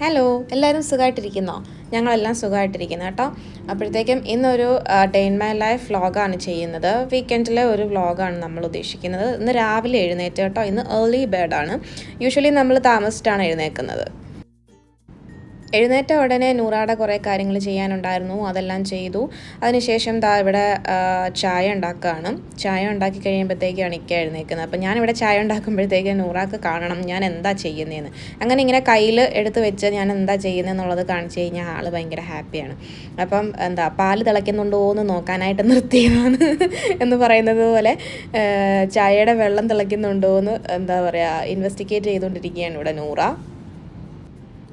Hello എല്ലാവരും സുഖമായിട്ടിരിക്കുന്നോ ഞങ്ങളെല്ലാം സുഖമായിട്ടിരിക്കുന്നു കേട്ടോ. അപ്പോഴത്തേക്കും ഇന്നൊരു ഡേ ഇൻ മൈ ലൈഫ് വ്ളോഗാണ് ചെയ്യുന്നത്. വീക്കെൻഡിലെ ഒരു വ്ളോഗാണ് നമ്മൾ ഉദ്ദേശിക്കുന്നത്. ഇന്ന് രാവിലെ എഴുന്നേറ്റ് കേട്ടോ. ഇന്ന് ഏർലി ബേഡാണ് യൂഷ്വലി നമ്മൾ താമസിച്ചിട്ടാണ് എഴുന്നേൽക്കുന്നത് എഴുന്നേറ്റ ഉടനെ നൂറാടെ കുറേ കാര്യങ്ങൾ ചെയ്യാനുണ്ടായിരുന്നു. അതെല്ലാം ചെയ്തു. അതിനുശേഷം ദാ ഇവിടെ ചായ ഉണ്ടാക്കുകയാണ്. ചായ ഉണ്ടാക്കി കഴിയുമ്പോഴത്തേക്കാണ് ഇക്ക എഴുന്നേൽക്കുന്നത്. അപ്പം ഞാനിവിടെ ചായ ഉണ്ടാക്കുമ്പോഴത്തേക്ക് നൂറാക്ക് കാണണം. ഞാൻ എന്താ ചെയ്യുന്നതെന്ന് അങ്ങനെ ഇങ്ങനെ കയ്യിൽ എടുത്ത് വെച്ച് ഞാൻ എന്താ ചെയ്യുന്നതെന്നുള്ളത് കാണിച്ചു കഴിഞ്ഞാൽ ആൾ ഭയങ്കര ഹാപ്പിയാണ്. അപ്പം എന്താ പാൽ തിളയ്ക്കുന്നുണ്ടോ എന്ന് നോക്കാനായിട്ട് നിർത്തിയതാണ് എന്ന് പറയുന്നത് പോലെ ചായയുടെ വെള്ളം തിളയ്ക്കുന്നുണ്ടോ എന്ന് എന്താ പറയുക ഇൻവെസ്റ്റിഗേറ്റ് ചെയ്തുകൊണ്ടിരിക്കുകയാണ് ഇവിടെ നൂറ.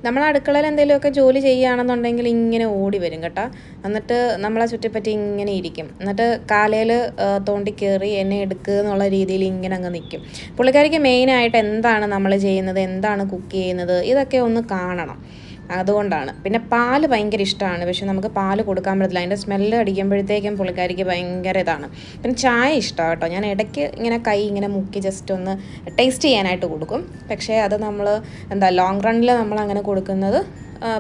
നമ്മൾ അടുക്കളയിൽ എന്തെങ്കിലുമൊക്കെ ജോലി ചെയ്യുകയാണെന്നുണ്ടെങ്കിൽ ഇങ്ങനെ ഓടി വരും കേട്ടോ. എന്നിട്ട് നമ്മളെ ചുറ്റിപ്പറ്റി ഇങ്ങനെ ഇരിക്കും. എന്നിട്ട് കാലയിൽ തോണ്ടി കയറി എന്നെ എടുക്കുക എന്നുള്ള രീതിയിൽ ഇങ്ങനെ അങ്ങ് നിൽക്കും പുള്ളിക്കാരിക്ക് മെയിനായിട്ട് എന്താണ് നമ്മൾ ചെയ്യുന്നത്? എന്താണ് കുക്ക് ചെയ്യുന്നത്? ഇതൊക്കെ ഒന്ന് കാണണം. അതുകൊണ്ടാണ്. പിന്നെ പാൽ ഭയങ്കര ഇഷ്ടമാണ് പക്ഷെ നമുക്ക് പാൽ കൊടുക്കാൻ പറ്റത്തില്ല. അതിന്റെ സ്മെല്ല് അടിക്കുമ്പോഴത്തേക്കും പുള്ളിക്കാരിക്ക് ഭയങ്കര ഇതാണ്. പിന്നെ ചായ ഇഷ്ടമാണ് കേട്ടോ. ഞാൻ ഇടയ്ക്ക് ഇങ്ങനെ കൈ ഇങ്ങനെ മുക്കി ജസ്റ്റ് ഒന്ന് ടേസ്റ്റ് ചെയ്യാനായിട്ട് കൊടുക്കും. പക്ഷേ അത് നമ്മൾ എന്താ ലോങ് റണ്ണിൽ നമ്മൾ അങ്ങനെ കൊടുക്കുന്നത്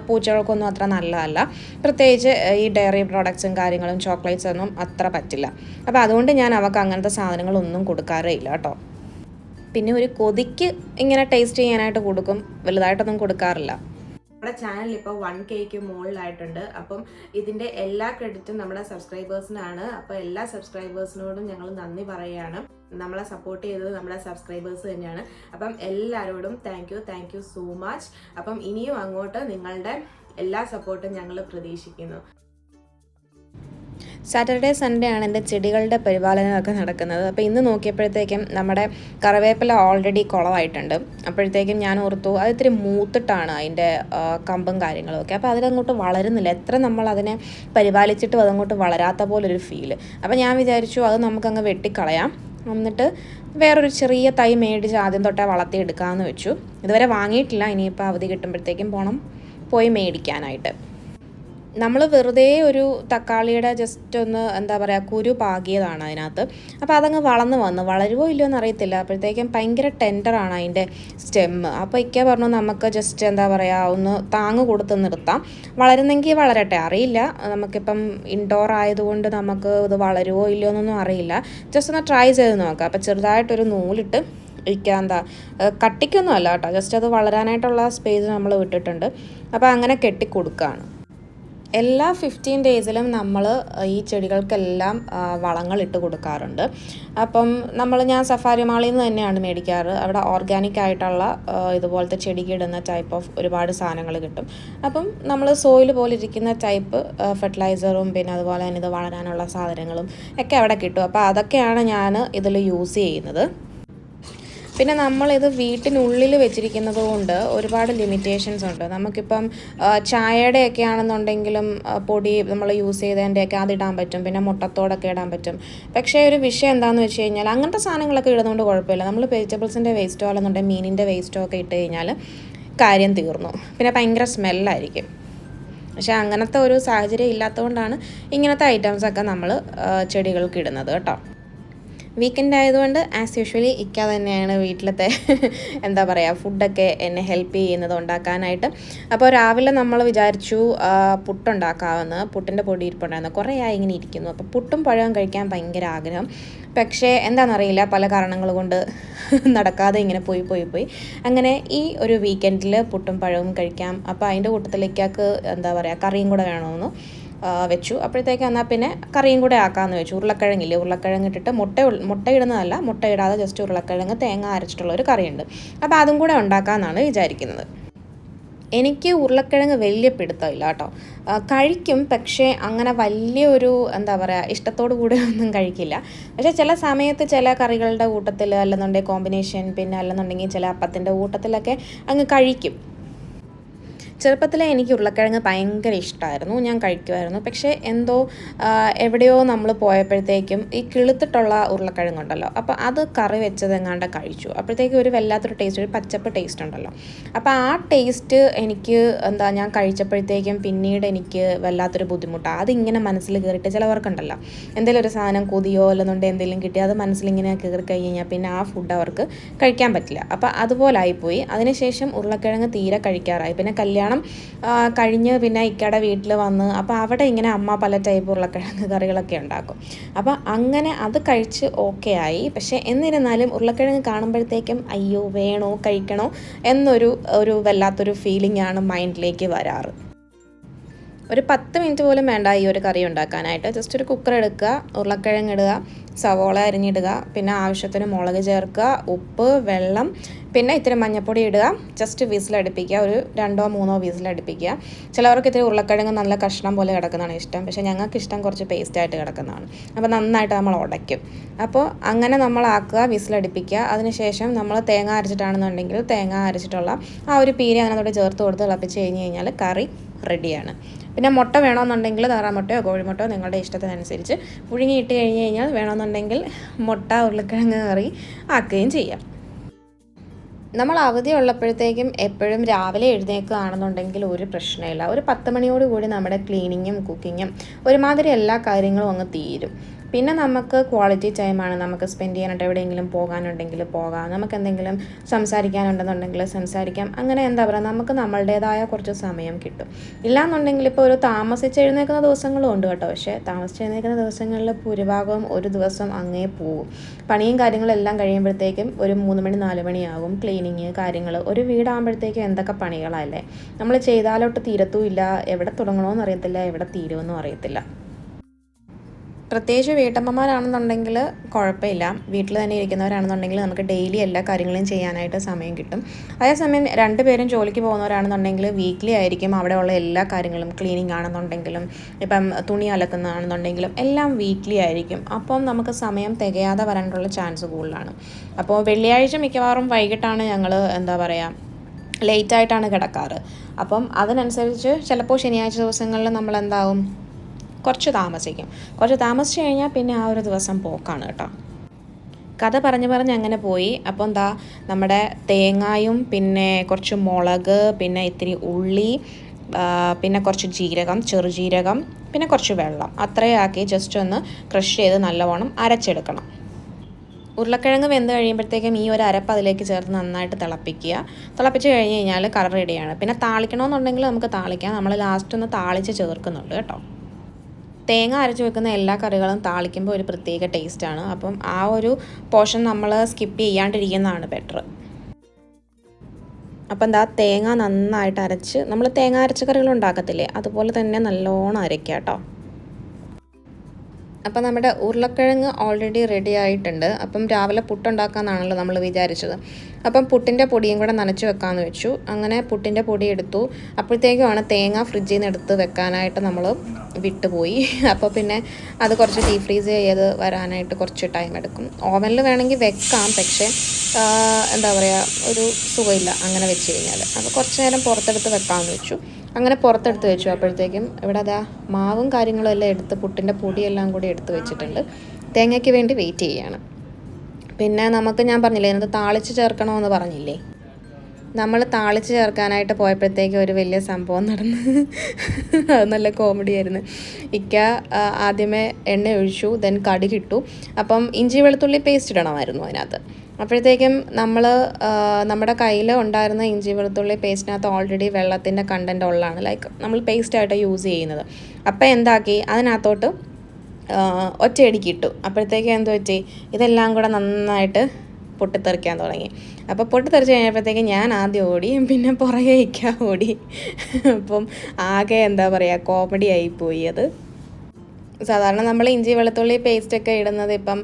പൂച്ചകൾക്കൊന്നും അത്ര നല്ലതല്ല. പ്രത്യേകിച്ച് ഈ ഡയറി പ്രോഡക്ട്സും കാര്യങ്ങളും ചോക്ലേറ്റ്സ് ഒന്നും അത്ര പറ്റില്ല. അപ്പോൾ അതുകൊണ്ട് ഞാൻ അവൾക്ക് അങ്ങനത്തെ സാധനങ്ങളൊന്നും കൊടുക്കാറേ ഇല്ല കേട്ടോ. പിന്നെ ഒരു കൊതിക്ക് ഇങ്ങനെ ടേസ്റ്റ് ചെയ്യാനായിട്ട് കൊടുക്കും. വലുതായിട്ടൊന്നും കൊടുക്കാറില്ല. നമ്മുടെ ചാനൽ ഇപ്പോൾ വൺ കെക്ക് മുകളിലായിട്ടുണ്ട്. അപ്പം ഇതിന്റെ എല്ലാ ക്രെഡിറ്റും നമ്മുടെ സബ്സ്ക്രൈബേഴ്സിനാണ് അപ്പോൾ എല്ലാ സബ്സ്ക്രൈബേഴ്സിനോടും ഞങ്ങൾ നന്ദി പറയുകയാണ് നമ്മളെ സപ്പോർട്ട് ചെയ്തത് നമ്മുടെ സബ്സ്ക്രൈബേഴ്സ് തന്നെയാണ്. അപ്പം എല്ലാവരോടും thank you thank you so much അപ്പം ഇനിയും അങ്ങോട്ട് നിങ്ങളുടെ എല്ലാ സപ്പോർട്ടും ഞങ്ങൾ പ്രതീക്ഷിക്കുന്നു. സാറ്റർഡേ സൺഡേ ആണ് എന്റെ ചെടികളുടെ പരിപാലനമൊക്കെ നടക്കുന്നത്. അപ്പോൾ ഇന്ന് നോക്കിയപ്പോഴത്തേക്കും നമ്മുടെ കറിവേപ്പില ഓൾറെഡി കുളമായിട്ടുണ്ട് അപ്പോഴത്തേക്കും ഞാൻ ഓർത്തു അത് ഇത്തിരി മൂത്തിട്ടാണ് അതിന്റെ കമ്പും കാര്യങ്ങളുമൊക്കെ അപ്പോൾ അതിലങ്ങോട്ട് വളരുന്നില്ല. എത്ര നമ്മൾ അതിനെ പരിപാലിച്ചിട്ടും അതങ്ങോട്ട് വളരാത്ത പോലൊരു ഫീൽ അപ്പോൾ ഞാൻ വിചാരിച്ചു അത് നമുക്കങ്ങ് വെട്ടിക്കളയാം. എന്നിട്ട് വേറൊരു ചെറിയ തൈ മേടിച്ച് ആദ്യം തൊട്ടേ വളർത്തിയെടുക്കാമെന്ന് വെച്ചു. ഇതുവരെ വാങ്ങിയിട്ടില്ല. ഇനിയിപ്പോൾ അവധി കിട്ടുമ്പോഴത്തേക്കും പോകണം പോയി മേടിക്കാനായിട്ട്. നമ്മൾ വെറുതെ ഒരു തക്കാളിയുടെ ജസ്റ്റ് ഒന്ന് എന്താ പറയുക കുരു പാകിയതാണ് അതിനകത്ത്. അപ്പോൾ അതങ്ങ് വളർന്ന് വന്നു. വളരുവോ ഇല്ലയോ എന്ന് അറിയത്തില്ല അപ്പോഴത്തേക്കും ഭയങ്കര ടെൻഡറാണ് അതിന്റെ സ്റ്റെമ്മ് അപ്പോൾ ഇക്ക പറഞ്ഞു നമുക്ക് ജസ്റ്റ് എന്താ പറയുക ഒന്ന് താങ്ങ് കൊടുത്ത് നിർത്താം. വളരുന്നെങ്കിൽ വളരട്ടെ. അറിയില്ല. നമുക്കിപ്പം ഇൻഡോർ ആയതുകൊണ്ട് നമുക്ക് ഇത് വളരുവോ ഇല്ലയോ എന്നൊന്നും അറിയില്ല. ജസ്റ്റ് ഒന്ന് ട്രൈ ചെയ്ത് നോക്കാം. അപ്പോൾ ചെറുതായിട്ടൊരു നൂലിട്ട് ഇരിക്കുക എന്താ കട്ടിക്കൊന്നും അല്ല കേട്ടോ. ജസ്റ്റ് അത് വളരാനായിട്ടുള്ള സ്പേസ് നമ്മൾ വിട്ടിട്ടുണ്ട്. അപ്പോൾ അങ്ങനെ കെട്ടി കൊടുക്കുകയാണ് എല്ലാ ഫിഫ്റ്റീൻ ഡേയ്സിലും നമ്മൾ ഈ ചെടികൾക്കെല്ലാം വളങ്ങൾ ഇട്ട് കൊടുക്കാറുണ്ട്. അപ്പം നമ്മൾ ഞാൻ സഫാരി മാളിൽ നിന്ന് തന്നെയാണ് മേടിക്കാറ്. അവിടെ ഓർഗാനിക് ആയിട്ടുള്ള ഇതുപോലത്തെ ചെടിക്ക് ഇടുന്ന ടൈപ്പ് ഓഫ് ഒരുപാട് സാധനങ്ങൾ കിട്ടും. അപ്പം നമ്മൾ സോയിൽ പോലെ ഇരിക്കുന്ന ടൈപ്പ് ഫെർട്ടിലൈസറും പിന്നെ അതുപോലെ തന്നെ ഇത് വളരാനുള്ള സാധനങ്ങളും ഒക്കെ അവിടെ കിട്ടും. അപ്പോൾ അതൊക്കെയാണ് ഞാൻ ഇതിൽ യൂസ് ചെയ്യുന്നത്. പിന്നെ നമ്മളിത് വീട്ടിനുള്ളിൽ വെച്ചിരിക്കുന്നത് കൊണ്ട് ഒരുപാട് ലിമിറ്റേഷൻസ് ഉണ്ട്. നമുക്കിപ്പം ചായയുടെ ഒക്കെ ആണെന്നുണ്ടെങ്കിലും പൊടി നമ്മൾ യൂസ് ചെയ്തതിന്റെയൊക്കെ അതിടാൻ പറ്റും. പിന്നെ മുട്ടത്തോടൊക്കെ ഇടാൻ പറ്റും. പക്ഷേ ഒരു വിഷയം എന്താണെന്ന് വെച്ച് കഴിഞ്ഞാൽ അങ്ങനത്തെ സാധനങ്ങളൊക്കെ ഇടുന്നതുകൊണ്ട് കുഴപ്പമില്ല. നമ്മൾ വെജിറ്റബിൾസിന്റെ വേസ്റ്റോ അല്ലെന്നുണ്ടെങ്കിൽ മീനിന്റെ വേസ്റ്റോ ഒക്കെ ഇട്ട് കഴിഞ്ഞാൽ കാര്യം തീർന്നു. പിന്നെ ഭയങ്കര സ്മെല്ലായിരിക്കും. പക്ഷേ അങ്ങനത്തെ ഒരു സാഹചര്യം ഇല്ലാത്തതുകൊണ്ടാണ് ഇങ്ങനത്തെ ഐറ്റംസൊക്കെ നമ്മൾ ചെടികൾക്ക് ഇടുന്നത് കേട്ടോ. വീക്കെൻഡ് ആയതുകൊണ്ട് ആസ് യൂഷ്വലി ഇക്ക തന്നെയാണ് വീട്ടിലത്തെ എന്താ പറയുക ഫുഡൊക്കെ എന്നെ ഹെൽപ്പ് ചെയ്യുന്നത് ഉണ്ടാക്കാനായിട്ട്. അപ്പോൾ രാവിലെ നമ്മൾ വിചാരിച്ചു പുട്ടുണ്ടാക്കാമെന്ന് പുട്ടിന്റെ പൊടി ഇരിപ്പുണ്ടായിരുന്നു. കുറേ ആയി ഇങ്ങനെ ഇരിക്കുന്നു. അപ്പോൾ പുട്ടും പഴവും കഴിക്കാൻ ഭയങ്കര ആഗ്രഹം. പക്ഷേ എന്താണെന്നറിയില്ല പല കാരണങ്ങൾ കൊണ്ട് നടക്കാതെ ഇങ്ങനെ പോയി പോയി പോയി. അങ്ങനെ ഈ ഒരു വീക്കെൻഡിൽ പുട്ടും പഴവും കഴിക്കാം. അപ്പോൾ അതിന്റെ കൂട്ടത്തിലേക്കാക്ക് എന്താ പറയുക കറിയും കൂടെ വേണമെന്ന്. വെച്ചു. അപ്പോഴത്തേക്ക് എന്നാൽ പിന്നെ കറിയും കൂടെ ആക്കാമെന്ന് വെച്ചു. ഉരുളക്കിഴങ്ങില്ലേ? ഉരുളക്കിഴങ്ങ് ഇട്ടിട്ട് മുട്ട മുട്ട ഇടുന്നതല്ല മുട്ട ഇടാതെ ജസ്റ്റ് ഉരുളക്കിഴങ്ങ് തേങ്ങ അരച്ചിട്ടുള്ള ഒരു കറിയുണ്ട്. അപ്പോൾ അതും കൂടെ ഉണ്ടാക്കാമെന്നാണ് വിചാരിക്കുന്നത്. എനിക്ക് ഉരുളക്കിഴങ്ങ് വലിയ പിടുത്തമില്ല കേട്ടോ. കഴിക്കും പക്ഷേ അങ്ങനെ വലിയൊരു എന്താ പറയുക ഇഷ്ടത്തോടു കൂടെ ഒന്നും കഴിക്കില്ല. പക്ഷേ ചില സമയത്ത് ചില കറികളുടെ കൂട്ടത്തിൽ അല്ലെന്നുണ്ടെങ്കിൽ കോമ്പിനേഷൻ പിന്നെ അല്ലെന്നുണ്ടെങ്കിൽ ചില അപ്പത്തിന്റെ കൂട്ടത്തിലൊക്കെ അങ്ങ് കഴിക്കും. ചെറുപ്പത്തിലെ എനിക്ക് ഉരുളക്കിഴങ്ങ് ഭയങ്കര ഇഷ്ടമായിരുന്നു ഞാൻ കഴിക്കുമായിരുന്നു. പക്ഷേ എന്തോ എവിടെയോ നമ്മൾ പോയപ്പോഴത്തേക്കും ഈ കിളുത്തിട്ടുള്ള ഉരുളക്കിഴങ്ങുണ്ടല്ലോ. അപ്പോൾ അത് കറി വെച്ചത് എങ്ങാണ്ട് കഴിച്ചു. അപ്പോഴത്തേക്കും ഒരു വല്ലാത്തൊരു ടേസ്റ്റ് ഒരു പച്ചപ്പ് ടേസ്റ്റ് ഉണ്ടല്ലോ. അപ്പോൾ ആ ടേസ്റ്റ് എനിക്ക് എന്താ ഞാൻ കഴിച്ചപ്പോഴത്തേക്കും പിന്നീട് എനിക്ക് വല്ലാത്തൊരു ബുദ്ധിമുട്ടാണ് അതിങ്ങനെ മനസ്സിൽ കയറിയിട്ട് ചിലവർക്കുണ്ടല്ലോ. എന്തെങ്കിലും ഒരു സാധനം കൊതിയോ അല്ലെന്നുണ്ടെങ്കിൽ എന്തെങ്കിലും കിട്ടി അത് മനസ്സിലിങ്ങനെ കയറി കഴിഞ്ഞാൽ പിന്നെ ആ ഫുഡ് അവർക്ക് കഴിക്കാൻ പറ്റില്ല. അപ്പോൾ അതുപോലെ ആയിപ്പോയി. അതിനുശേഷം ഉരുളക്കിഴങ്ങ് തീരെ കഴിക്കാറായി. പിന്നെ കല്യാണം കല്യാണം കഴിഞ്ഞ് പിന്നെ ഇക്കയുടെ വീട്ടിൽ വന്ന് അപ്പോൾ അവിടെ ഇങ്ങനെ അമ്മ പല ടൈപ്പ് ഉരുളക്കിഴങ്ങ് കറികളൊക്കെ ഉണ്ടാക്കും. അപ്പോൾ അങ്ങനെ അത് കഴിച്ച് ഓക്കെ ആയി. പക്ഷേ എന്നിരുന്നാലും ഉരുളക്കിഴങ്ങ് കാണുമ്പോഴത്തേക്കും അയ്യോ വേണോ കഴിക്കണോ എന്നൊരു ഒരു വല്ലാത്തൊരു ഫീലിംഗ് ആണ് മൈൻഡിലേക്ക് വരാറ്. ഒരു പത്ത് മിനിറ്റ് പോലും വേണ്ട ഈ ഒരു കറി ഉണ്ടാക്കാനായിട്ട്. ജസ്റ്റ് ഒരു കുക്കർ എടുക്കുക ഉരുളക്കിഴങ്ങ് ഇടുക സവോള അരിഞ്ഞിടുക പിന്നെ ആവശ്യത്തിന് മുളക് ചേർക്കുക ഉപ്പ് വെള്ളം പിന്നെ ഇത്തിരി മഞ്ഞപ്പൊടി ഇടുക. ജസ്റ്റ് വീസിലടുപ്പിക്കുക. ഒരു രണ്ടോ മൂന്നോ വീസിലടുപ്പിക്കുക. ചിലവർക്ക് ഇത്തിരി ഉരുളക്കിഴങ്ങ് നല്ല കഷ്ണം പോലെ കിടക്കുന്നതാണ് ഇഷ്ടം. പക്ഷേ ഞങ്ങൾക്ക് ഇഷ്ടം കുറച്ച് പേസ്റ്റായിട്ട് കിടക്കുന്നതാണ്. അപ്പോൾ നന്നായിട്ട് നമ്മൾ ഉടയ്ക്കും. അപ്പോൾ അങ്ങനെ നമ്മൾ ആക്കുക വീസിലടുപ്പിക്കുക. അതിനുശേഷം നമ്മൾ തേങ്ങ അരച്ചിട്ടാണെന്നുണ്ടെങ്കിൽ തേങ്ങ അരച്ചിട്ടുള്ള ആ ഒരു പീരി അതിനകത്തോട് ചേർത്ത് കൊടുത്ത് തിളപ്പിച്ച് കഴിഞ്ഞ് കഴിഞ്ഞാൽ കറി റെഡിയാണ്. പിന്നെ മുട്ട വേണമെന്നുണ്ടെങ്കിൽ താറാമുട്ടയോ കോഴിമുട്ടയോ നിങ്ങളുടെ ഇഷ്ടത്തിനനുസരിച്ച് പുഴുങ്ങിയിട്ട് കഴിഞ്ഞ് കഴിഞ്ഞാൽ വേണമെന്നുണ്ടെങ്കിൽ മുട്ട ഉരുളക്കിഴങ്ങ് കറി ആക്കുകയും ചെയ്യാം. നമ്മൾ അവധി ഉള്ളപ്പോഴത്തേക്കും എപ്പോഴും രാവിലെ എഴുന്നേൽക്കുകയാണെന്നുണ്ടെങ്കിൽ ഒരു പ്രശ്നമില്ല. ഒരു പത്ത് മണിയോട് കൂടി നമ്മുടെ ക്ലീനിങ്ങും കുക്കിങ്ങും ഒരുമാതിരി എല്ലാ കാര്യങ്ങളും അങ്ങ് തീരും. പിന്നെ നമുക്ക് ക്വാളിറ്റി ടൈമാണ് നമുക്ക് സ്പെൻഡ് ചെയ്യാനായിട്ട് എവിടെയെങ്കിലും പോകാനുണ്ടെങ്കിൽ പോകാം. നമുക്ക് എന്തെങ്കിലും സംസാരിക്കാനുണ്ടെന്നുണ്ടെങ്കിൽ സംസാരിക്കാം. അങ്ങനെ എന്താ പറയുക നമുക്ക് നമ്മളുടേതായ കുറച്ച് സമയം കിട്ടും. ഇല്ലാന്നുണ്ടെങ്കിൽ ഇപ്പോൾ ഒരു താമസിച്ച് എഴുന്നേൽക്കുന്ന ദിവസങ്ങളും ഉണ്ട് കേട്ടോ. പക്ഷേ താമസിച്ച് എഴുന്നേൽക്കുന്ന ദിവസങ്ങളിൽ ഭൂരിഭാഗവും ഒരു ദിവസം അങ്ങേ പോകും പണിയും കാര്യങ്ങളെല്ലാം കഴിയുമ്പോഴത്തേക്കും ഒരു മൂന്ന് മണി നാല് മണിയാകും. ക്ലീനിങ് കാര്യങ്ങൾ ഒരു വീടാകുമ്പോഴത്തേക്കും എന്തൊക്കെ പണികളല്ലേ നമ്മൾ ചെയ്താലോട്ട് തീരത്തുമില്ല എവിടെ തുടങ്ങണമെന്ന് അറിയത്തില്ല. എവിടെ തീരുമെന്നും അറിയത്തില്ല. പ്രത്യേകിച്ച് വീട്ടമ്മമാരാണെന്നുണ്ടെങ്കിൽ കുഴപ്പമില്ല. വീട്ടിൽ തന്നെ ഇരിക്കുന്നവരാണെന്നുണ്ടെങ്കിൽ നമുക്ക് ഡെയിലി എല്ലാ കാര്യങ്ങളും ചെയ്യാനായിട്ട് സമയം കിട്ടും. അതേസമയം രണ്ടുപേരും ജോലിക്ക് പോകുന്നവരാണെന്നുണ്ടെങ്കിൽ വീക്ക്ലി ആയിരിക്കും അവിടെയുള്ള എല്ലാ കാര്യങ്ങളും ക്ലീനിങ് ആണെന്നുണ്ടെങ്കിലും ഇപ്പം തുണി അലക്കുന്നതാണെന്നുണ്ടെങ്കിലും എല്ലാം വീക്ക്ലി ആയിരിക്കും. അപ്പം നമുക്ക് സമയം തികയാതെ വരാനുള്ള ചാൻസ് കൂടുതലാണ്. അപ്പോൾ വെള്ളിയാഴ്ച മിക്കവാറും വൈകിട്ടാണ് ഞങ്ങൾ എന്താ പറയുക ലേറ്റായിട്ടാണ് കിടക്കാറ്. അപ്പം അതിനനുസരിച്ച് ചിലപ്പോൾ ശനിയാഴ്ച ദിവസങ്ങളിൽ നമ്മൾ എന്താവും കുറച്ച് താമസിക്കും. കുറച്ച് താമസിച്ച് കഴിഞ്ഞാൽ പിന്നെ ആ ഒരു ദിവസം പോക്കാണ് കേട്ടോ. കഥ പറഞ്ഞു പറഞ്ഞ് അങ്ങനെ പോയി. അപ്പോൾ എന്താ നമ്മുടെ തേങ്ങായും പിന്നെ കുറച്ച് മുളക് പിന്നെ ഇത്തിരി ഉള്ളി പിന്നെ കുറച്ച് ജീരകം ചെറുജീരകം പിന്നെ കുറച്ച് വെള്ളം. അത്രയും ആക്കി ജസ്റ്റ് ഒന്ന് ക്രഷ് ചെയ്ത് നല്ലവണ്ണം അരച്ചെടുക്കണം. ഉരുളക്കിഴങ്ങ് വെന്ത് കഴിയുമ്പോഴത്തേക്കും ഈ ഒരു അരപ്പ് അതിലേക്ക് ചേർത്ത് നന്നായിട്ട് തിളപ്പിക്കുക. തിളപ്പിച്ച് കഴിഞ്ഞ് കഴിഞ്ഞാൽ കറി റെഡിയാണ് പിന്നെ താളിക്കണമെന്നുണ്ടെങ്കിൽ നമുക്ക് താളിക്കാം. നമ്മൾ ലാസ്റ്റ് ഒന്ന് താളിച്ച് ചേർക്കുന്നുണ്ട് കേട്ടോ. തേങ്ങ അരച്ച് വെക്കുന്ന എല്ലാ കറികളും താളിക്കുമ്പോൾ ഒരു പ്രത്യേക ടേസ്റ്റാണ്. അപ്പം ആ ഒരു പോർഷൻ നമ്മൾ സ്കിപ്പ് ചെയ്യാണ്ടിരിക്കുന്നതാണ് ബെറ്റർ അപ്പം എന്താ തേങ്ങ നന്നായിട്ട് അരച്ച് നമ്മൾ തേങ്ങ അരച്ച കറികൾ ഉണ്ടാക്കത്തില്ലേ? അതുപോലെ തന്നെ നല്ലോണം അരയ്ക്കാം കേട്ടോ. അപ്പം നമ്മുടെ ഉരുളക്കിഴങ്ങ് ഓൾറെഡി റെഡി ആയിട്ടുണ്ട്. അപ്പം രാവിലെ പുട്ടുണ്ടാക്കാമെന്നാണല്ലോ നമ്മൾ വിചാരിച്ചത്. അപ്പം പുട്ടിന്റെ പൊടിയും കൂടെ നനച്ച് വെക്കാമെന്ന് വെച്ചു. അങ്ങനെ പുട്ടിന്റെ പൊടി എടുത്തു. അപ്പോഴത്തേക്കുമാണ് തേങ്ങ ഫ്രിഡ്ജിൽ നിന്ന് എടുത്ത് വെക്കാനായിട്ട് നമ്മൾ വിട്ടുപോയി. അപ്പോൾ പിന്നെ അത് കുറച്ച് ഡീ ഫ്രീസ് ചെയ്ത് വരാനായിട്ട് കുറച്ച് ടൈം എടുക്കും. ഓവനിൽ വേണമെങ്കിൽ വെക്കാം. പക്ഷേ എന്താ പറയുക ഒരു സുഖമില്ല അങ്ങനെ വെച്ച് കഴിഞ്ഞാൽ അപ്പോൾ കുറച്ച് നേരം പുറത്തെടുത്ത് വെക്കാമെന്ന് വെച്ചു. അങ്ങനെ പുറത്തെടുത്ത് വെച്ചു. അപ്പോഴത്തേക്കും ഇവിടെ അതാ മാവും കാര്യങ്ങളും എല്ലാം എടുത്ത് പുട്ടിന്റെ പൊടിയെല്ലാം കൂടി എടുത്ത് വെച്ചിട്ടുണ്ട്. തേങ്ങയ്ക്ക് വേണ്ടി വെയിറ്റ് ചെയ്യാണ്. പിന്നെ നമുക്ക് ഞാൻ പറഞ്ഞില്ലേ ഇതിനകത്ത് താളിച്ച് ചേർക്കണമെന്ന് പറഞ്ഞില്ലേ? നമ്മൾ താളിച്ച് ചേർക്കാനായിട്ട് പോയപ്പോഴത്തേക്കും ഒരു വലിയ സംഭവം നടന്നു. അത് നല്ല കോമഡി ആയിരുന്നു. ഇക്ക ആദ്യമേ എണ്ണ ഒഴിച്ചു ദെൻ കടി കിട്ടു അപ്പം ഇഞ്ചി വെളുത്തുള്ളി പേസ്റ്റ് ഇടണമായിരുന്നു അതിനകത്ത്. അപ്പോഴത്തേക്കും നമ്മൾ നമ്മുടെ കയ്യിൽ ഉണ്ടായിരുന്ന ഇഞ്ചി വെളുത്തുള്ളി പേസ്റ്റിനകത്ത് ഓൾറെഡി വെള്ളത്തിന്റെ കണ്ടന്റ് ഉള്ളതാണ്. ലൈക്ക് നമ്മൾ പേസ്റ്റായിട്ട് യൂസ് ചെയ്യുന്നത്. അപ്പോൾ എന്താക്കി? അതിനകത്തോട്ട് ഒറ്റയടിക്ക് ഇട്ടു. അപ്പോഴത്തേക്ക് എന്ത് പറ്റി? ഇതെല്ലാം കൂടെ നന്നായിട്ട് പൊട്ടിത്തെറിക്കാൻ തുടങ്ങി. അപ്പോൾ പൊട്ടിത്തെറിച്ച് കഴിഞ്ഞപ്പോഴത്തേക്ക് ഞാൻ ആദ്യം ഓടി പിന്നെ പുറകെ ഇരിക്കാൻ ഓടി. അപ്പം ആകെ എന്താ പറയുക കോമഡി ആയിപ്പോയി അത്. സാധാരണ നമ്മൾ ഇഞ്ചി വെളുത്തുള്ളി പേസ്റ്റൊക്കെ ഇടുന്നത് ഇപ്പം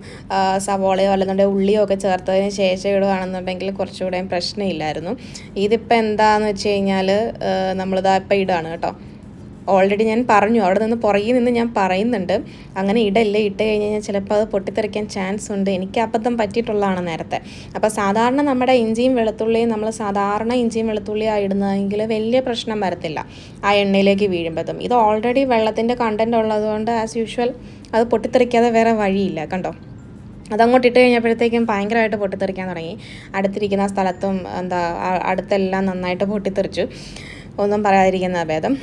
സവോളയോ അല്ലെന്നുണ്ടെങ്കിൽ ഉള്ളിയോ ഒക്കെ ചേർത്തതിന് ശേഷം ഇടുകയാണെന്നുണ്ടെങ്കിൽ കുറച്ചുകൂടെ പ്രശ്നമില്ലായിരുന്നു. ഇതിപ്പോൾ എന്താന്ന് വെച്ച് കഴിഞ്ഞാൽ നമ്മളിതാ ഇപ്പം ഇടുകയാണ് കേട്ടോ. ഓൾറെഡി ഞാൻ പറഞ്ഞു. അവിടെ നിന്ന് പുറകിൽ നിന്ന് ഞാൻ പറയുന്നുണ്ട്. അങ്ങനെ ഇടല്ലേ ഇട്ട് കഴിഞ്ഞ് കഴിഞ്ഞാൽ ചിലപ്പോൾ അത് പൊട്ടിത്തെറിക്കാൻ ചാൻസ് ഉണ്ട്. എനിക്ക് അബദ്ധം പറ്റിയിട്ടുള്ളതാണ് നേരത്തെ. അപ്പോൾ സാധാരണ നമ്മുടെ ഇഞ്ചിയും വെളുത്തുള്ളിയും നമ്മൾ സാധാരണ ഇഞ്ചിയും വെളുത്തുള്ളിയും ഇടുന്നതെങ്കിൽ വലിയ പ്രശ്നം വരത്തില്ല. ആ എണ്ണയിലേക്ക് വീഴുമ്പോഴും. ഇത് ഓൾറെഡി വെള്ളത്തിന്റെ കണ്ടന്റ് ഉള്ളതുകൊണ്ട് ആസ് യൂഷ്വൽ അത് പൊട്ടിത്തെറിക്കാതെ വേറെ വഴിയില്ല. കണ്ടോ? അതങ്ങോട്ട് ഇട്ട് കഴിഞ്ഞപ്പോഴത്തേക്കും ഭയങ്കരമായിട്ട് പൊട്ടിത്തെറിക്കാൻ തുടങ്ങി. അടുത്തിരിക്കുന്ന സ്ഥലത്തും എന്താ അടുത്തെല്ലാം നന്നായിട്ട് പൊട്ടിത്തെറിച്ചു. ഒന്നും പറയാതിരിക്കുന്ന ഭേദം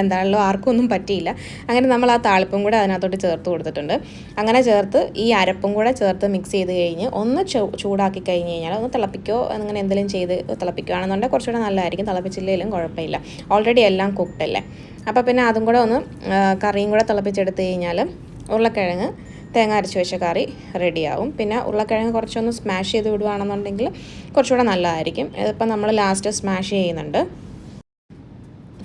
എന്താണല്ലോ ആർക്കും ഒന്നും പറ്റിയില്ല. അങ്ങനെ നമ്മൾ ആ താളിപ്പും കൂടെ അതിനകത്തോട്ട് ചേർത്ത് കൊടുത്തിട്ടുണ്ട്. അങ്ങനെ ചേർത്ത് ഈ അരപ്പും കൂടെ ചേർത്ത് മിക്സ് ചെയ്ത് കഴിഞ്ഞ് ഒന്ന് ചൂടാക്കി കഴിഞ്ഞ് കഴിഞ്ഞാൽ ഒന്ന് തിളപ്പിക്കോ അങ്ങനെ എന്തെങ്കിലും ചെയ്ത് തിളപ്പിക്കുകയാണെന്നുണ്ടെങ്കിൽ കുറച്ചുകൂടെ നല്ലതായിരിക്കും. തിളപ്പിച്ചില്ലെങ്കിലും കുഴപ്പമില്ല. ഓൾറെഡി എല്ലാം കുക്ക്ഡ് അല്ലേ? അപ്പോൾ പിന്നെ അതും കൂടെ ഒന്ന് കറിയും കൂടെ തിളപ്പിച്ചെടുത്ത് കഴിഞ്ഞാൽ ഉരുളക്കിഴങ്ങ് തേങ്ങ അരച്ച് വെച്ച കറി റെഡിയാവും പിന്നെ ഉരുളക്കിഴങ്ങ് കുറച്ചൊന്ന് സ്മാഷ് ചെയ്ത് വിടുകയാണെന്നുണ്ടെങ്കിൽ കുറച്ചുകൂടെ നല്ലതായിരിക്കും. ഇതിപ്പോൾ നമ്മൾ ലാസ്റ്റ് സ്മാഷ് ചെയ്യുന്നുണ്ട്.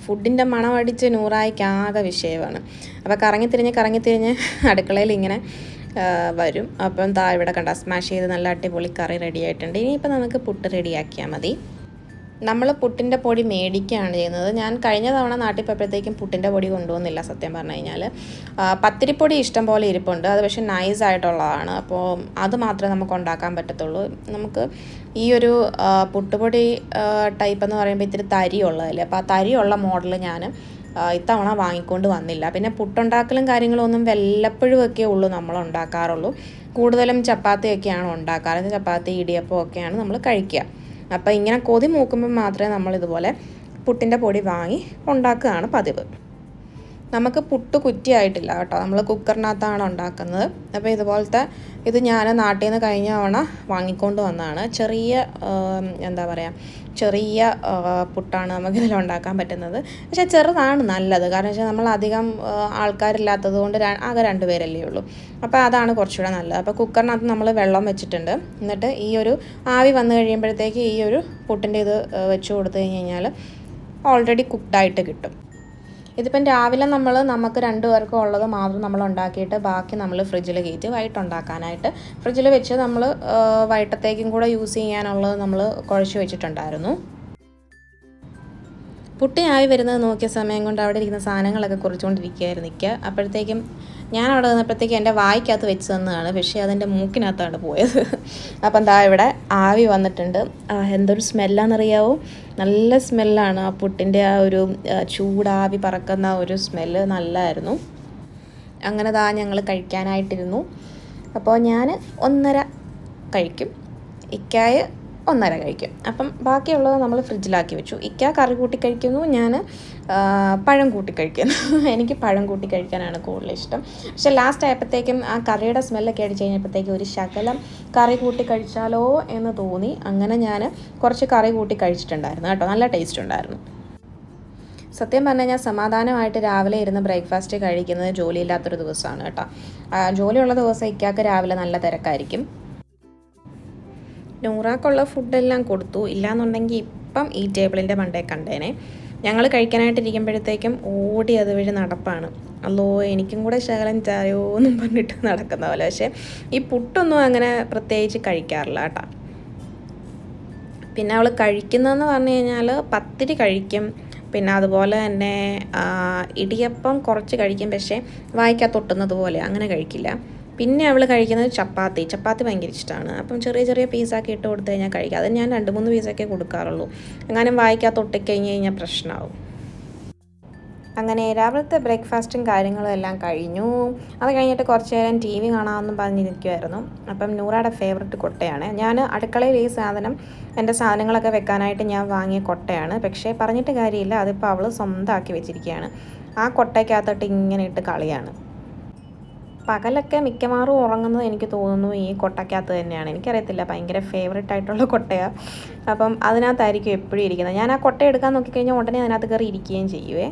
ഫുഡിന്റെ മണം അടിച്ച് നൂറായിക്ക് ആകെ വിഷയമാണ്. അപ്പോൾ കറങ്ങി തിരിഞ്ഞ് കറങ്ങി അടുക്കളയിൽ ഇങ്ങനെ വരും. അപ്പം താ ഇവിടെ കണ്ട സ്മാഷ് ചെയ്ത് നല്ല അടിപൊളി കറി റെഡി ആയിട്ടുണ്ട്. ഇനിയിപ്പോൾ നമുക്ക് പുട്ട് റെഡിയാക്കിയാൽ മതി. നമ്മൾ പുട്ടിന്റെ പൊടി മേടിക്കുകയാണ് ചെയ്യുന്നത്. ഞാൻ കഴിഞ്ഞ തവണ നാട്ടിൽ പോയപ്പോഴത്തേക്കും പുട്ടിന്റെ പൊടി കൊണ്ടുവന്നില്ല സത്യം പറഞ്ഞു കഴിഞ്ഞാൽ പത്തിരിപ്പൊടി ഇഷ്ടം പോലെ ഇരിപ്പുണ്ട്. അത് പക്ഷേ നൈസ് ആയിട്ടുള്ളതാണ്. അപ്പോൾ അത് മാത്രമേ നമുക്ക് ഉണ്ടാക്കാൻ പറ്റത്തുള്ളൂ. നമുക്ക് ഈ ഒരു പുട്ടുപൊടി ടൈപ്പ് എന്ന് പറയുമ്പോൾ ഇത്തിരി തരിയുള്ളതല്ലേ? അപ്പോൾ ആ തരി ഉള്ള മോഡൽ ഞാൻ ഇത്തവണ വാങ്ങിക്കൊണ്ട് വന്നില്ല. പിന്നെ പുട്ടുണ്ടാക്കലും കാര്യങ്ങളും ഒന്നും വല്ലപ്പോഴും ഒക്കെ ഉള്ളൂ നമ്മൾ ഉണ്ടാക്കാറുള്ളൂ. കൂടുതലും ചപ്പാത്തിയൊക്കെയാണ് ഉണ്ടാക്കാറ്. ചപ്പാത്തി ഇടിയപ്പം ഒക്കെയാണ് നമ്മൾ കഴിക്കുക. അപ്പോൾ ഇങ്ങനെ കൊതി മൂക്കുമ്പോൾ മാത്രമേ നമ്മൾ ഇതുപോലെ പുട്ടിന്റെ പൊടി വാങ്ങി ഉണ്ടാക്കുകയാണ് പതിവ്. നമുക്ക് പുട്ട് കുറ്റിയായിട്ടില്ല കേട്ടോ. നമ്മൾ കുക്കറിനകത്താണ് ഉണ്ടാക്കുന്നത്. അപ്പോൾ ഇതുപോലത്തെ ഇത് ഞാൻ നാട്ടിൽ നിന്ന് കഴിഞ്ഞ തവണ വാങ്ങിക്കൊണ്ട് വന്നതാണ്. ചെറിയ എന്താ പറയുക ചെറിയ പുട്ടാണ് നമുക്ക് ഇതിൽ ഉണ്ടാക്കാൻ പറ്റുന്നത്. പക്ഷേ ചെറുതാണ് നല്ലത്. കാരണം വെച്ചാൽ നമ്മൾ അധികം ആൾക്കാരില്ലാത്തത് കൊണ്ട് ആകെ രണ്ട് പേരല്ലേ ഉള്ളൂ. അപ്പോൾ അതാണ് കുറച്ചുകൂടെ നല്ലത്. അപ്പോൾ കുക്കറിനകത്ത് നമ്മൾ വെള്ളം വെച്ചിട്ടുണ്ട്. എന്നിട്ട് ഈ ഒരു ആവി വന്നു കഴിയുമ്പോഴത്തേക്ക് ഈ ഒരു പുട്ടിന്റെ ഇത് വെച്ച് കൊടുത്തു കഴിഞ്ഞ് കഴിഞ്ഞാൽ ഓൾറെഡി കുക്ക്ഡായിട്ട് കിട്ടും. ഇതിപ്പം രാവിലെ നമ്മൾ നമുക്ക് രണ്ടു പേർക്കും ഉള്ളത് മാത്രം നമ്മൾ ഉണ്ടാക്കിയിട്ട് ബാക്കി നമ്മൾ ഫ്രിഡ്ജിൽ കയറ്റി വൈകിട്ട് ഉണ്ടാക്കാനായിട്ട്. ഫ്രിഡ്ജിൽ വെച്ച് നമ്മൾ വൈകിട്ടത്തേക്കും കൂടെ യൂസ് ചെയ്യാനുള്ളത് നമ്മൾ കുഴച്ച് വെച്ചിട്ടുണ്ടായിരുന്നു. പുട്ടിയായി വരുന്നത് നോക്കിയ സമയം കൊണ്ട് അവിടെ ഇരിക്കുന്ന സാധനങ്ങളൊക്കെ കുറിച്ചുകൊണ്ടിരിക്കുകയായിരുന്നു നിൽക്കുക അപ്പോഴത്തേക്കും ഞാൻ അവിടെ നിന്നപ്പോഴത്തേക്ക് എന്റെ വായിക്കകത്ത് വെച്ച് തന്നതാണ്. പക്ഷേ അതെന്റെ മൂക്കിനകത്താണ് പോയത്. അപ്പം എന്താ ഇവിടെ ആവി വന്നിട്ടുണ്ട്. എന്തൊരു സ്മെല്ലാണെന്നറിയാവോ? നല്ല സ്മെല്ലാണ്. ആ പുട്ടിന്റെ ആ ഒരു ചൂടാവി പറക്കുന്ന ഒരു സ്മെല്ല് നല്ലായിരുന്നു. അങ്ങനെ താ ഞങ്ങൾ കഴിക്കാനായിട്ടിരുന്നു. അപ്പോൾ ഞാൻ ഒന്നര കഴിക്കും. ഇക്കായ ഒന്നര കഴിക്കും. അപ്പം ബാക്കിയുള്ളത് നമ്മൾ ഫ്രിഡ്ജിലാക്കി വെച്ചു. ഇക്ക കറി കൂട്ടി കഴിക്കുന്നു. ഞാൻ പഴം കൂട്ടി എനിക്ക് പഴം കൂട്ടി കഴിക്കാനാണ് കൂടുതൽ ഇഷ്ടം പക്ഷെ ലാസ്റ്റ് ആയപ്പോഴത്തേക്കും ആ കറിയുടെ സ്മെല്ലൊക്കെ അടിച്ച് കഴിഞ്ഞപ്പോഴത്തേക്കും ഒരു ശകലം കറി കൂട്ടി കഴിച്ചാലോ എന്ന് തോന്നി. അങ്ങനെ ഞാൻ കുറച്ച് കറി കൂട്ടി കഴിച്ചിട്ടുണ്ടായിരുന്നു കേട്ടോ. നല്ല ടേസ്റ്റ് ഉണ്ടായിരുന്നു. സത്യം പറഞ്ഞാൽ ഞാൻ സമാധാനമായിട്ട് രാവിലെ ഇരുന്ന് ബ്രേക്ക്ഫാസ്റ്റ് കഴിക്കുന്നത് ജോലിയില്ലാത്തൊരു ദിവസമാണ് കേട്ടോ. ജോലിയുള്ള ദിവസം ഇക്കാക്ക് രാവിലെ നല്ല തിരക്കായിരിക്കും. നൂറാക്കുള്ള ഫുഡെല്ലാം കൊടുത്തു. ഇല്ലാന്നുണ്ടെങ്കിൽ ഇപ്പം ഈ ടേബിളിന്റെ മണ്ടേ കണ്ടേനെ. ഞങ്ങൾ കഴിക്കാനായിട്ടിരിക്കുമ്പോഴത്തേക്കും ഓടി അതുവഴി നടപ്പാണ്. അല്ലോ എനിക്കും കൂടെ ശകലം ചായോ എന്നും പറഞ്ഞിട്ട് നടക്കുന്ന പോലെ. പക്ഷേ ഈ പുട്ടൊന്നും അങ്ങനെ പ്രത്യേകിച്ച് കഴിക്കാറില്ല കേട്ടോ. പിന്നെ അവൾ കഴിക്കുന്നതെന്ന് പറഞ്ഞു കഴിഞ്ഞാൽ പത്തിരി കഴിക്കും. പിന്നെ അതുപോലെ തന്നെ ഇടിയപ്പം കുറച്ച് കഴിക്കും. പക്ഷേ വായിക്കാത്തൊട്ടുന്നത് പോലെ അങ്ങനെ കഴിക്കില്ല. പിന്നെ അവൾ കഴിക്കുന്നത് ചപ്പാത്തി. ചപ്പാത്തി ഭയങ്കര ഇഷ്ടമാണ് അപ്പം ചെറിയ ചെറിയ പീസാക്കി ഇട്ട് കൊടുത്തു കഴിഞ്ഞാൽ കഴിക്കുക അത് ഞാൻ രണ്ട് മൂന്ന് പീസൊക്കെ കൊടുക്കാറുള്ളൂ. എങ്ങാനും വായിക്കാത്ത ഒട്ടിക്കഴിഞ്ഞ് കഴിഞ്ഞാൽ പ്രശ്നമാവും അങ്ങനെ രാവിലത്തെ ബ്രേക്ക്ഫാസ്റ്റും കാര്യങ്ങളും എല്ലാം കഴിഞ്ഞു. അത് കഴിഞ്ഞിട്ട് കുറച്ച് നേരം ടി വി കാണാമെന്ന് പറഞ്ഞിരിക്കുമായിരുന്നു അപ്പം നൂറയുടെ ഫേവററ്റ് കൊട്ടയാണ്. ഞാൻ അടുക്കളയിൽ ഈ സാധനം എന്റെ സാധനങ്ങളൊക്കെ വെക്കാനായിട്ട് ഞാൻ വാങ്ങിയ കൊട്ടയാണ്. പക്ഷേ പറഞ്ഞിട്ട് കാര്യമില്ല. അതിപ്പോൾ അവൾ സ്വന്തമാക്കി വെച്ചിരിക്കുകയാണ്. ആ കൊട്ടയ്ക്കകത്തോട്ട് ഇങ്ങനെ ഇട്ട് കളിയാണ്. പകലൊക്കെ മിക്കവാറും ഉറങ്ങുന്നത് എനിക്ക് തോന്നുന്നു ഈ കൊട്ടയ്ക്കകത്ത് തന്നെയാണ്. എനിക്കറിയത്തില്ല ഭയങ്കര ഫേവററ്റ് ആയിട്ടുള്ള കൊട്ടയാണ് അപ്പം അതിനകത്തായിരിക്കും എപ്പോഴും ഇരിക്കുന്നത്. ഞാൻ ആ കൊട്ട എടുക്കാൻ നോക്കിക്കഴിഞ്ഞാൽ ഉടനെ അതിനകത്ത് കയറി ഇരിക്കുകയും ചെയ്യുവേ.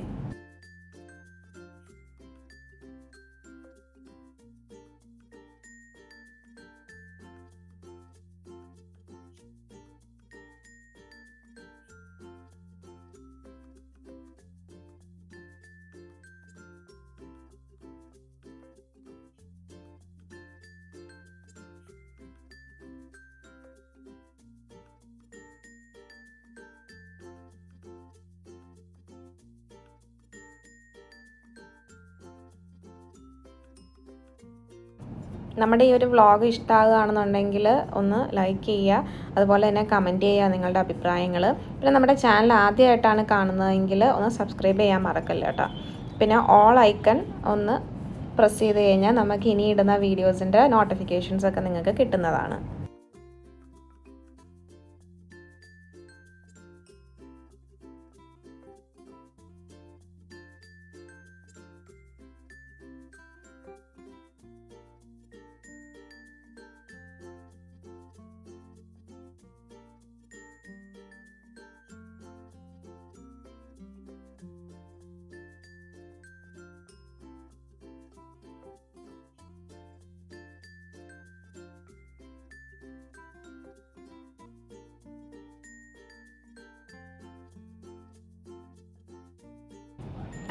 നമ്മുടെ ഈ ഒരു വ്ളോഗ് ഇഷ്ടമാകുകയാണെന്നുണ്ടെങ്കിൽ ഒന്ന് ലൈക്ക് ചെയ്യുക. അതുപോലെ തന്നെ കമന്റ് ചെയ്യുക നിങ്ങളുടെ അഭിപ്രായങ്ങൾ പിന്നെ നമ്മുടെ ചാനൽ ആദ്യമായിട്ടാണ് കാണുന്നതെങ്കിൽ ഒന്ന് സബ്സ്ക്രൈബ് ചെയ്യാൻ മറക്കല്ല കേട്ടോ. പിന്നെ ഓൾ ഐക്കൺ ഒന്ന് പ്രസ് ചെയ്ത് കഴിഞ്ഞാൽ നമുക്ക് ഇനി ഇടുന്ന വീഡിയോസിന്റെ നോട്ടിഫിക്കേഷൻസ് ഒക്കെ നിങ്ങൾക്ക് കിട്ടുന്നതാണ്.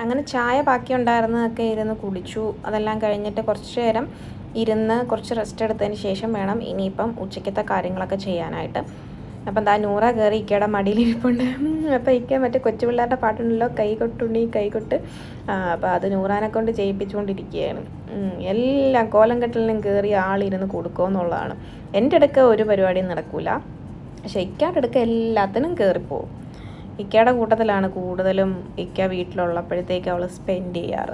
അങ്ങനെ ചായ ബാക്കി ഉണ്ടായിരുന്നതൊക്കെ ഇരുന്ന് കുടിച്ചു. അതെല്ലാം കഴിഞ്ഞിട്ട് കുറച്ച് നേരം ഇരുന്ന് കുറച്ച് റെസ്റ്റ് എടുത്തതിന് ശേഷം വേണം ഇനിയിപ്പം ഉച്ചയ്ക്കത്തെ കാര്യങ്ങളൊക്കെ ചെയ്യാനായിട്ട്. അപ്പം എന്താ നൂറ കയറി ഇക്കയുടെ മടിയിലിരിപ്പുണ്ട് അപ്പോൾ ഇക്ക മറ്റേ കൊച്ചു പിള്ളേരുടെ പാട്ടുണ്ടല്ലോ കൈ കൈകൊട്ട് അപ്പോൾ അത് നൂറാനെ കൊണ്ട് ചെയ്യിപ്പിച്ചുകൊണ്ടിരിക്കുകയാണ്. എല്ലാം കോലം കെട്ടലിനും കയറി ആളിരുന്ന് കൊടുക്കുമെന്നുള്ളതാണ് എന്റെ അടുക്ക ഒരു പരിപാടിയും നടക്കില്ല പക്ഷെ ഇക്കാടെ അടുക്ക എല്ലാത്തിനും കയറിപ്പോവും ഇക്കയുടെ കൂട്ടത്തിലാണ് കൂടുതലും ഇക്ക വീട്ടിലുള്ളപ്പോഴത്തേക്ക് അവൾ സ്പെൻഡ് ചെയ്യാറ്.